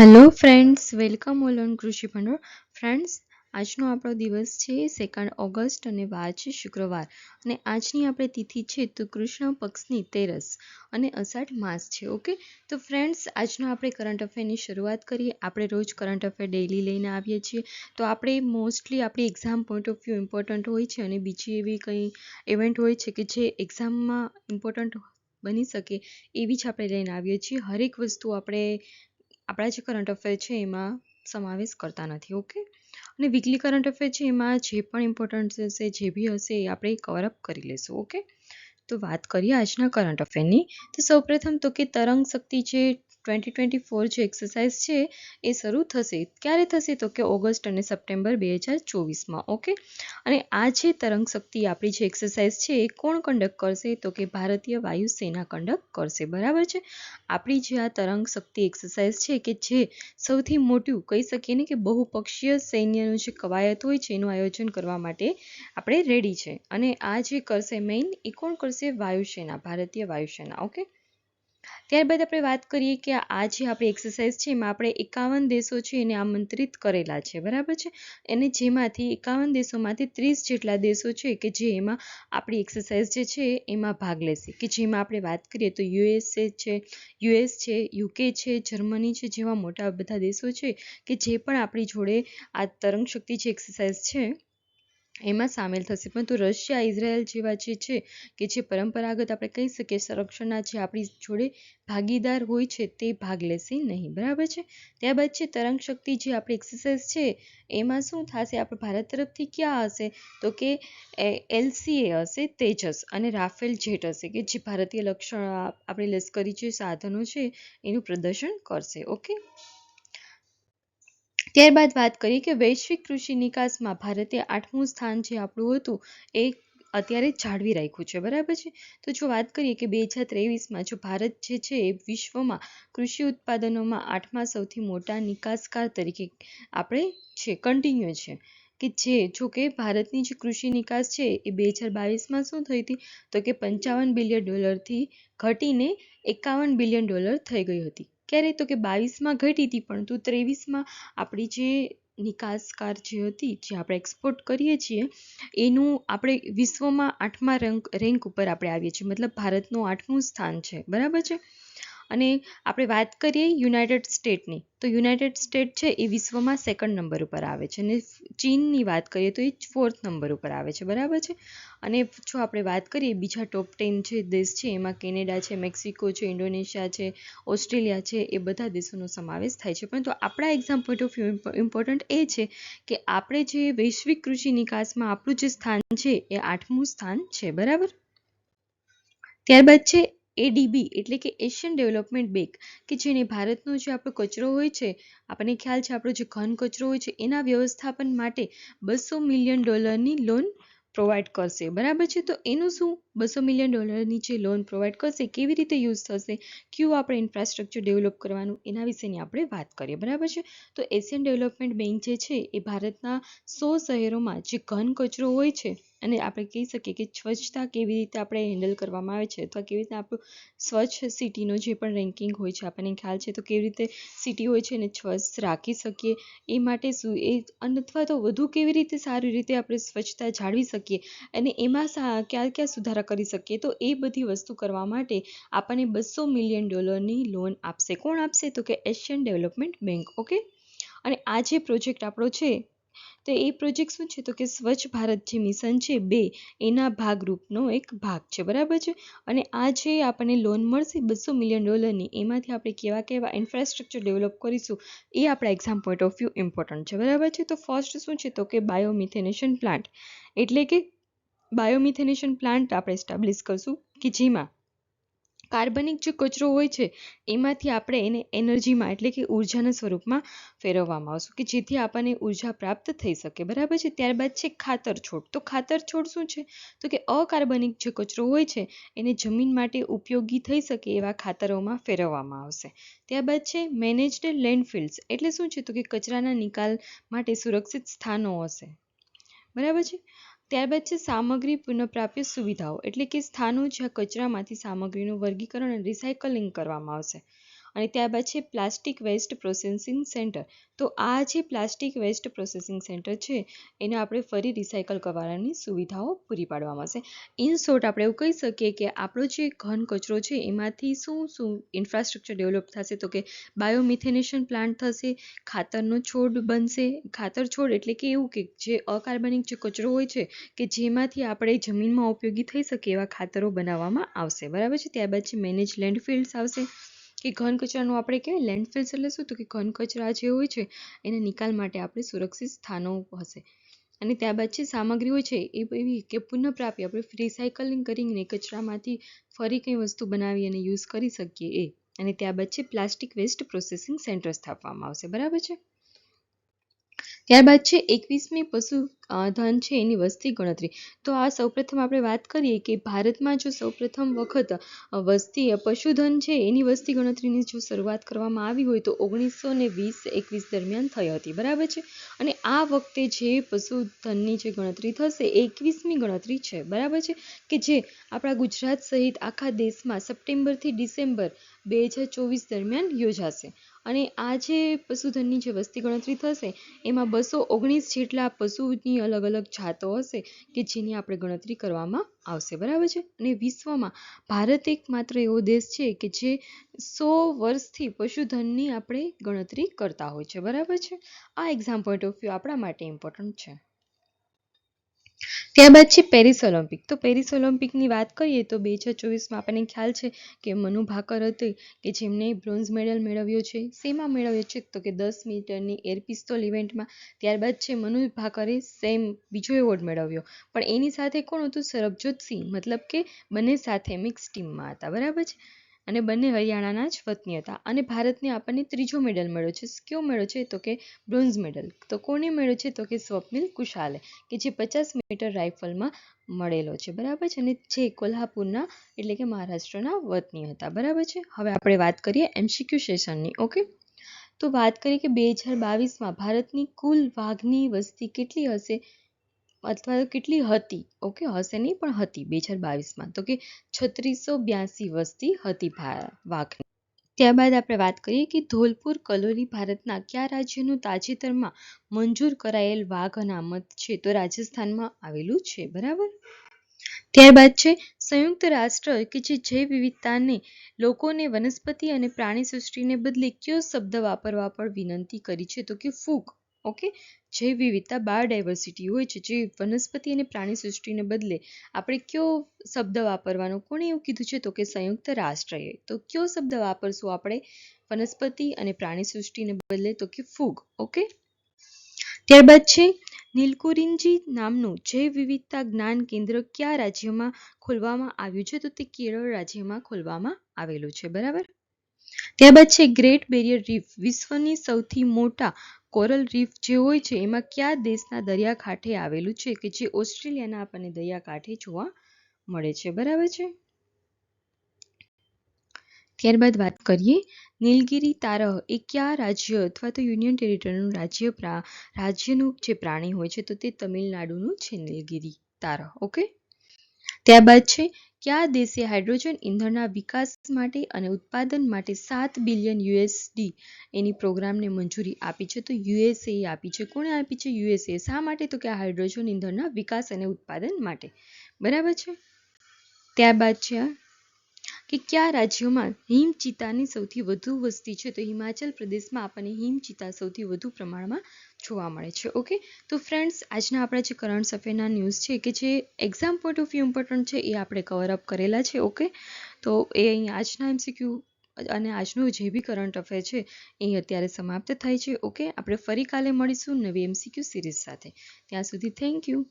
Hello friends welcome all on Krishi Bhandol friends આજનો આપણો દિવસ છે સેકન્ડ ઓગસ્ટ અને વાર છે શુક્રવાર. અને આજની આપણે તિથિ છે તો કૃષ્ણ પક્ષની તેરસ અને અષાઢ માસ છે ઓકે તો ફ્રેન્ડ્સ આજનો આપણે કરંટ અફેરની શરૂઆત કરીએ. આપણે રોજ કરંટ અફેર ડેઈલી લઈને આવીએ છીએ. તો આપણે મોસ્ટલી આપણી exam point of view important હોય છે અને બીજી એવી કંઈ ઇવેન્ટ હોય છે કે જે એક્ઝામમાં ઇમ્પોર્ટન્ટ બની શકે એવી જ આપણે લઈને આવીએ છીએ. હરેક વસ્તુ આપણે આપણા જે કરંટ અફેર છે એમાં સમાવેશ કરતા નથી ઓકે અને વીકલી કરંટ અફેર છે એમાં જે પણ ઇમ્પોર્ટન્ટ હશે, જે બી હશે એ આપણે કવરઅપ કરી લઈશું ઓકે તો વાત કરીએ આજના કરંટ અફેરની તો સૌપ્રથમ તો કે તરંગ શક્તિ જે ટ્વેન્ટી ટ્વેન્ટી ફોર જે એક્સરસાઇઝ છે, એ શરૂ થશે. ક્યારે થશે તો કે ઓગસ્ટ અને સપ્ટેમ્બર બે હજાર ચોવીસમાં ઓકે અને આ જે તરંગ શક્તિ આપણી જે એક્સરસાઇઝ છે, એ કોણ કંડક્ટ કરશે? તો કે ભારતીય વાયુસેના કંડક્ટ કરશે, બરાબર છે? આપણી જે આ તરંગ શક્તિ એક્સરસાઇઝ છે, કે જે સૌથી મોટું, કહી શકીએ ને કે બહુપક્ષીય સૈન્યનું જે કવાયત હોય છે, એનું આયોજન કરવા માટે આપણે રેડી છે. અને આ જે કરશે મેઇન એ કોણ કરશે? વાયુસેના ભારતીય વાયુસેના ઓકે ત્યારબાદ આપણે વાત કરીએ કે આ જે આપણી એક્સરસાઇઝ છે, એમાં આપણે એકાવન દેશો છે, એને આમંત્રિત કરેલા છે. બરાબર છે? અને જેમાંથી એકાવન દેશોમાંથી ત્રીસ જેટલા દેશો છે કે જે એમાં આપણી એક્સરસાઇઝ જે છે, એમાં ભાગ લેશે. કે જેમાં આપણે વાત કરીએ તો યુએસએ છે યુએસ છે યુકે છે જર્મની છે, જેવા મોટા બધા દેશો છે કે જે પણ આપણી જોડે આ તરંગ શક્તિ જે એક્સરસાઇઝ છે એમાં સામેલ થશે. પરંતુ રશિયા, ઇઝરાયલ જેવા જે છે કે જે પરંપરાગત આપણે કહી શકીએ સંરક્ષણના જે આપણી જોડે ભાગીદાર હોય છે તે ભાગ લેશે નહીં. બરાબર છે? ત્યારબાદ છે તરંગ શક્તિ જે આપણી એક્સરસાઇઝ છે, એમાં શું થશે? આપણે ભારત તરફથી ક્યાં હશે? તો કે એલસીએ હશે, તેજસ અને રાફેલ જેટ હશે કે જે ભારતીય લક્ષણ આપણી લશ્કરી જે સાધનો છે એનું પ્રદર્શન કરશે. ઓકે? ત્યારબાદ વાત કરીએ કે વૈશ્વિક કૃષિ નિકાસમાં ભારતે આઠમું સ્થાન જે આપણું હતું, એ અત્યારે જાળવી રાખ્યું છે. બરાબર છે? તો જો વાત કરીએ કે બે હજાર ત્રેવીસમાં જો ભારત જે છે એ વિશ્વમાં કૃષિ ઉત્પાદનોમાં આઠમા સૌથી મોટા નિકાસકાર તરીકે આપણે છે કન્ટિન્યુ છે. કે જે, જો કે ભારતની જે કૃષિ નિકાસ છે એ બે હજાર બાવીસમાં શું થઈ હતી? તો કે પંચાવન બિલિયન ડોલરથી ઘટીને એકાવન બિલિયન ડોલર થઈ ગઈ હતી. ક્યારે તો કે બાવીસમાં ઘટી હતી, પરંતુ ત્રેવીસમાં આપણી જે નિકાસકાર જે હતી, જે આપણે એક્સપોર્ટ કરીએ છીએ, એનું આપણે વિશ્વમાં આઠમા રેન્ક રેન્ક ઉપર આપણે આવીએ છીએ. મતલબ ભારતનું આઠમું સ્થાન છે. બરાબર છે? અને આપણે વાત કરીએ યુનાઇટેડ સ્ટેટની, તો યુનાઇટેડ સ્ટેટ છે એ વિશ્વમાં સેકન્ડ નંબર ઉપર આવે છે અને ચીનની વાત કરીએ તો એ ફોર્થ નંબર ઉપર આવે છે, બરાબર છે? અને જો આપણે વાત કરીએ બીજા ટોપ ટેન જે દેશ છે એમાં કેનેડા છે, મેક્સિકો છે, ઇન્ડોનેશિયા છે, ઓસ્ટ્રેલિયા છે, એ બધા દેશોનો સમાવેશ થાય છે. પરંતુ આપણા exam point of view important એ છે કે આપણે જે વૈશ્વિક કૃષિ નિકાસમાં આપણું જે સ્થાન છે એ આઠમું સ્થાન છે, બરાબર? ત્યારબાદ છે એડીબી એટલે કે એશિયન ડેવલપમેન્ટ બેંક કે જેને ભારતનો જે આપણો કચરો હોય છે, આપણને ખ્યાલ છે આપણો જે ઘન કચરો હોય છે, એના વ્યવસ્થાપન માટે બસો મિલિયન ડોલરની લોન પ્રોવાઈડ કરશે. બરાબર છે? તો એનું શું? બસો મિલિયન ડોલરની જે લોન પ્રોવાઈડ કરશે, કેવી રીતે યુઝ થશે? કયું આપણે ઇન્ફ્રાસ્ટ્રક્ચર ડેવલપ કરવાનું? એના વિશેની આપણે વાત કરીએ. બરાબર છે? તો એશિયન ડેવલપમેન્ટ બેંક જે છે, એ ભારતના સો શહેરોમાં જે ઘન કચરો હોય છે અને આપણે કહી શકીએ કે સ્વચ્છતા કેવી રીતે આપણે હેન્ડલ કરવામાં આવે છે અથવા કેવી રીતે આપણું સ્વચ્છ સિટીનો જે પણ રેન્કિંગ હોય છે આપણને ખ્યાલ છે, તો કેવી રીતે સિટી હોય છે એને સ્વચ્છ રાખી શકીએ? એ માટે શું? એ અથવા તો વધુ કેવી રીતે સારી રીતે આપણે સ્વચ્છતા જાળવી શકીએ? અને એમાં ક્યાં ક્યાં સુધારા કરી શકીએ? તો એ બધી વસ્તુ કરવા માટે આપણને બસો મિલિયન ડોલરની લોન આપશે. કોણ આપશે? તો કે એશિયન ડેવલપમેન્ટ બેંક ઓકે અને આ જે પ્રોજેક્ટ આપણો છે તો એ પ્રોજેક્ટ શું છે? તો કે સ્વચ્છ ભારત જે મિશન છે બે, એના ભાગરૂપનો એક ભાગ છે. બરાબર છે? અને આ જે આપણને લોન મળશે બસો મિલિયન ડોલરની એમાંથી આપણે કેવા કેવા ઇન્ફ્રાસ્ટ્રક્ચર ડેવલપ કરીશું, એ આપણા exam point of view important છે. બરાબર છે? તો ફર્સ્ટ શું છે? તો કે બાયોમિથેનેશન પ્લાન્ટ એટલે કે બાયોમિથેનેશન પ્લાન્ટ આપણે એસ્ટાબ્લિશ કરશું કે જેમાં કાર્બનિક જે કચરો હોય છે, એમાંથી આપણે એને એનર્જીમાં એટલે કે ઉર્જાના સ્વરૂપમાં ફેરવવામાં આવશું કે જેથી આપણને ઊર્જા પ્રાપ્ત થઈ શકે. બરાબર છે? ત્યારબાદ છે ખાતર છોડ. તો ખાતર છોડ શું છે? તો કે અકાર્બનિક જે કચરો હોય છે, એને જમીન માટે ઉપયોગી થઈ શકે એવા ખાતરોમાં ફેરવવામાં આવશે. ત્યારબાદ છે મેનેજડ લેન્ડફિલ્ડ્સ એટલે શું છે? તો કે કચરાના નિકાલ માટે સુરક્ષિત સ્થાનો હશે. બરાબર છે? ત્યારબાદ છે સામગ્રી પુનઃપ્રાપ્ય સુવિધાઓ. એટલે કે સ્થાનો જ્યાં કચરામાંથી સામગ્રીનું વર્ગીકરણ અને રિસાયકલિંગ કરવામાં આવશે. અને ત્યારબાદ છે પ્લાસ્ટિક વેસ્ટ પ્રોસેસિંગ સેન્ટર. તો આ જે પ્લાસ્ટિક વેસ્ટ પ્રોસેસિંગ સેન્ટર છે, એને આપણે ફરી રિસાયકલ કરવાની સુવિધાઓ પૂરી પાડવામાં આવશે. ઇન શોર્ટ, આપણે એવું કહી શકીએ કે આપણો જે ઘન કચરો છે, એમાંથી શું શું ઇન્ફ્રાસ્ટ્રક્ચર ડેવલપ થશે? તો કે બાયોમિથેનેશન પ્લાન્ટ થશે, ખાતરનો છોડ બનશે. ખાતર છોડ એટલે કે એવું કે જે અકાર્બનિક જે કચરો હોય છે, કે જેમાંથી આપણે જમીનમાં ઉપયોગી થઈ શકે એવા ખાતરો બનાવવામાં આવશે. બરાબર છે? ત્યારબાદ છે મેનેજ લેન્ડફિલ્ડ્સ આવશે. કે ઘન કચરાનું આપણે કહેવાય લેન્ડફિલ્સ એટલે શું તો કે ઘન કચરા જે હોય છે, એના નિકાલ માટે આપણે સુરક્ષિત સ્થાનો હશે. અને ત્યારબાદ છે સામગ્રી હોય છે, એ એવી કે પુનઃપ્રાપ્ય આપણે રિસાયકલિંગ કરીને કચરામાંથી ફરી કંઈ વસ્તુ બનાવી અને યુઝ કરી શકીએ એ. અને ત્યારબાદ છે પ્લાસ્ટિક વેસ્ટ પ્રોસેસિંગ સેન્ટર સ્થાપવામાં આવશે. બરાબર છે? ત્યારબાદ છે એકવીસમી પશુ ધન છે એની વસ્તી ગણતરી. તો આ સૌપ્રથમ આપણે વાત કરીએ કે ભારતમાં જો સૌપ્રથમ વખત વસ્તી પશુધન છે એની વસ્તી ગણતરીની જો શરૂઆત કરવામાં આવી હોય તો ઓગણીસો ને વીસ એકવીસ દરમિયાન થઈ હતી. બરાબર છે? અને આ વખતે જે પશુધનની જે ગણતરી થશે એકવીસમી ગણતરી છે. બરાબર છે? કે જે આપણા ગુજરાત સહિત આખા દેશમાં સપ્ટેમ્બરથી ડિસેમ્બર બે હજાર ચોવીસ દરમિયાન યોજાશે. અને આ જે પશુધનની જે વસ્તી ગણતરી થશે, એમાં બસો ઓગણીસ જેટલા પશુની અલગ અલગ જાતો હશે કે જેની આપણે ગણતરી કરવામાં આવશે, બરાબર છે? અને વિશ્વમાં ભારત એક માત્ર એવો દેશ છે કે જે સો વર્ષથી પશુધનની આપણે ગણતરી કરતા હોય છે, બરાબર છે? આ એક્ઝામ પોઈન્ટ ઓફ વ્યૂ આપણા માટે ઇમ્પોર્ટન્ટ છે. ત્યારબાદ છે પેરિસ ઓલિમ્પિક. તો પેરિસ ઓલિમ્પિકની વાત કરીએ તો બે હજાર ચોવીસમાં આપણને ખ્યાલ છે કે મનુ ભાકર હતી કે જેમણે બ્રોન્ઝ મેડલ મેળવ્યો છે. શેમાં મેળવ્યો છે? તો કે દસ મીટરની એર પિસ્તોલ ઇવેન્ટમાં ત્યારબાદ છે મનુ ભાકરે સેમ બીજો એવોર્ડ મેળવ્યો. પણ એની સાથે કોણ હતું? સરબજોત સિંહ. મતલબ કે બંને સાથે મિક્સ ટીમમાં હતા. બરાબર છે? અને બંને હરિયાણાના જ વતની હતા. અને ભારતને આપણને ત્રીજો મેડલ મળ્યો છે. કયો મળ્યો છે? તો કે બ્રોન્ઝ મેડલ તો કોને મળ્યો છે? તો કે સ્વપ્નિલ કુશાલે, કે જે પચાસ મીટર રાઇફલમાં મળેલો છે. બરાબર છે? અને જે કોલ્હાપુરના, એટલે કે મહારાષ્ટ્રના વતની હતા. બરાબર છે? હવે આપણે વાત કરીએ એમસીક્યુ સેશનની. ઓકે? તો વાત કરીએ કે બે હજાર બાવીસમાં ભારતની કુલ વાઘની વસ્તી કેટલી હશે? અથવા તો કેટલી હતી? ઓકે, હશે નહીં, પણ હતી બે હજાર બાવીસમાં. તો કે છત્રીસો બ્યાસી વસ્તી હતી વાઘની. ત્યારબાદ આપણે વાત કરીએ કે ધોલપુર કલોલી ભારતના કયા રાજ્યનું તાજેતરમાં મંજૂર કરાયેલ વાઘ અનામત છે? તો રાજસ્થાનમાં આવેલું છે, બરાબર? ત્યારબાદ છે, સંયુક્ત રાષ્ટ્ર કે જે જૈવ વિવિધતાને લોકોને વનસ્પતિ અને પ્રાણી સૃષ્ટિને બદલે કયો શબ્દ વાપરવા પર વિનંતી કરી છે? તો કે ફૂગ. ઓકે? જૈવ વિવિધતા બાયોડાયવર્સિટી હોય છે, જે વનસ્પતિ અને પ્રાણી સૃષ્ટિને બદલે આપણે કયો શબ્દ વાપરવાનો? કોણે એવું કીધું છે? તો કે સંયુક્ત રાષ્ટ્રએ તો કયો શબ્દ વાપરશું આપણે? વનસ્પતિ અને પ્રાણી સૃષ્ટિને બદલે તો કે ફૂગ. ઓકે? ત્યારબાદ છે નીલકુરિંજી નામનું જૈવ વિવિધતા જ્ઞાન કેન્દ્ર કયા રાજ્યમાં ખોલવામાં આવ્યું છે? તો તે કેરળ રાજ્યમાં ખોલવામાં આવેલું છે. બરાબર? ત્યારબાદ છે, ગ્રેટ બેરિયર રીફ. વિશ્વની સૌથી મોટા કોરલ રીફ જે હોય છે, એમાં કયા દેશના દરિયાકાંઠે આવેલું છે કે જે ઓસ્ટ્રેલિયાના આપણને દરિયાકાંઠે જોવા મળે છે? બરાબર છે? ત્યારબાદ વાત કરીએ, નીલગિરી તારહ એ કયા રાજ્ય અથવા તો યુનિયન ટેરિટરીનું રાજ્ય રાજ્યનું જે પ્રાણી હોય છે, તો તે તમિલનાડુનું છે નીલગિરી તારહ, ઓકે? ત્યારબાદ છે કયા દેશે હાઇડ્રોજન ઇંધણના વિકાસ માટે અને ઉત્પાદન માટે સાત બિલિયન યુએસડી એની પ્રોગ્રામને મંજૂરી આપી છે? તો યુએસએ આપી છે. કોણે આપી છે? યુએસએ. શા માટે? તો કે હાઇડ્રોજન ઇંધણના વિકાસ અને ઉત્પાદન માટે. બરાબર છે? ત્યારબાદ છે કે કયા રાજ્યોમાં હિમચિત્તાની સૌથી વધુ વસ્તી છે? તો હિમાચલ પ્રદેશમાં આપણને હિમચિત્તા સૌથી વધુ પ્રમાણમાં જોવા મળે છે. ઓકે? તો ફ્રેન્ડ્સ, આજના આપણા જે કરંટ અફેરના ન્યૂઝ છે કે જે exam point of view important છે, એ આપણે કવર અપ કરેલા છે. ઓકે? તો એ અહીં આજના એમસીક્યુ અને આજનું જે બી કરંટ અફેર છે, એ અત્યારે સમાપ્ત થાય છે. ઓકે? આપણે ફરી કાલે મળીશું નવી એમસીક્યુ સિરીઝ સાથે. ત્યાં સુધી થેન્ક યુ